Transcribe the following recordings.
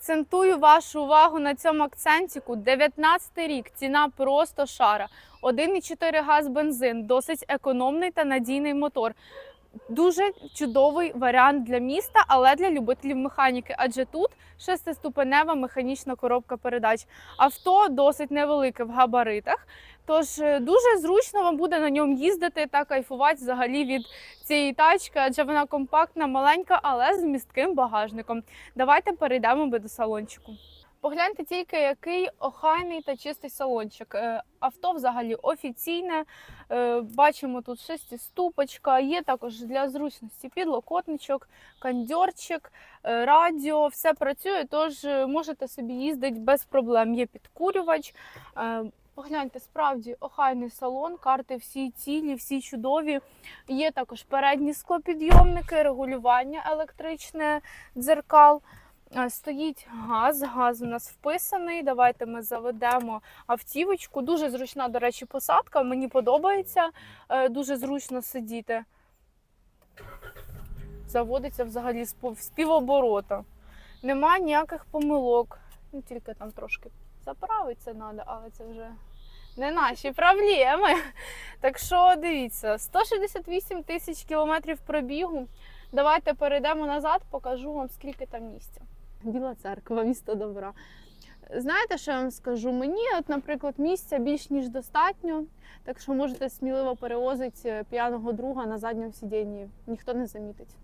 Акцентую вашу увагу на цьому акцентіку. 19 рік, ціна просто шара. 1,4 газ бензин, досить економний та надійний мотор. Дуже чудовий варіант для міста, але для любителів механіки, адже тут шестиступенева механічна коробка передач. Авто досить невелике в габаритах, тож е, дуже зручно вам буде на ньому їздити та кайфувати взагалі від цієї тачки, адже вона компактна, маленька, але з містким багажником. Давайте перейдемо би до салончику. Погляньте тільки, який охайний та чистий салончик. Е, Авто взагалі офіційне. Е, Бачимо тут шестиступочка, є також для зручності підлокотничок, кондьорчик, е, радіо, все працює, тож можете собі їздити без проблем. Є підкурювач. Погляньте, справді охайний салон, карти всі цілі, всі чудові. Є також передні склопідйомники, регулювання електричне дзеркал. Стоїть газ, газ у нас вписаний. Давайте ми заведемо автівочку. Дуже зручна, до речі, посадка. Мені подобається. Е, Дуже зручно сидіти. Заводиться взагалі з півоборота. Нема ніяких помилок. Ну, тільки там трошки заправитися треба, але це вже не наші проблеми. Так що дивіться, 168 тисяч кілометрів пробігу. Давайте перейдемо назад, покажу вам, скільки там місця. Біла церква, місто добра. Знаєте, що я вам скажу? Мені, от, наприклад, місця більш ніж достатньо, так що можете сміливо перевозити п'яного друга на задньому сидінні, ніхто не замітить.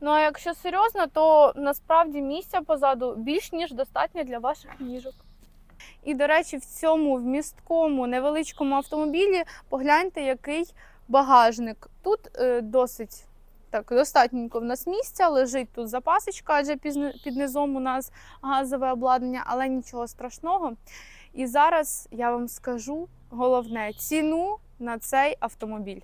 Ну а якщо серйозно, то насправді місця позаду більш ніж достатньо для ваших ніжок. І, до речі, в цьому вмісткому невеличкому автомобілі погляньте, який багажник. Тут е, досить так, достатньо в нас місця, лежить тут запасочка, адже під низом у нас газове обладнання, але нічого страшного. І зараз я вам скажу головне ціну на цей автомобіль.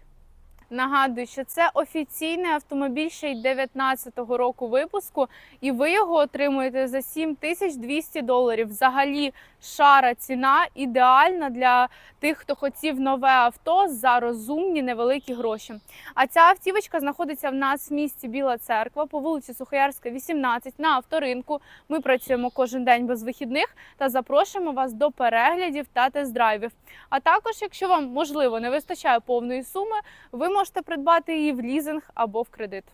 Нагадую, що це офіційний автомобіль ще й 19-го року випуску, і ви його отримуєте за 7200 доларів. Взагалі шара ціна ідеальна для тих, хто хотів нове авто за розумні невеликі гроші. А ця автівочка знаходиться в нас в місті Біла Церква по вулиці Сухоярська, 18 на авторинку. Ми працюємо кожен день без вихідних та запрошуємо вас до переглядів та тест-драйвів. А також, якщо вам можливо не вистачає повної суми, ви можете придбати її в лізинг або в кредит.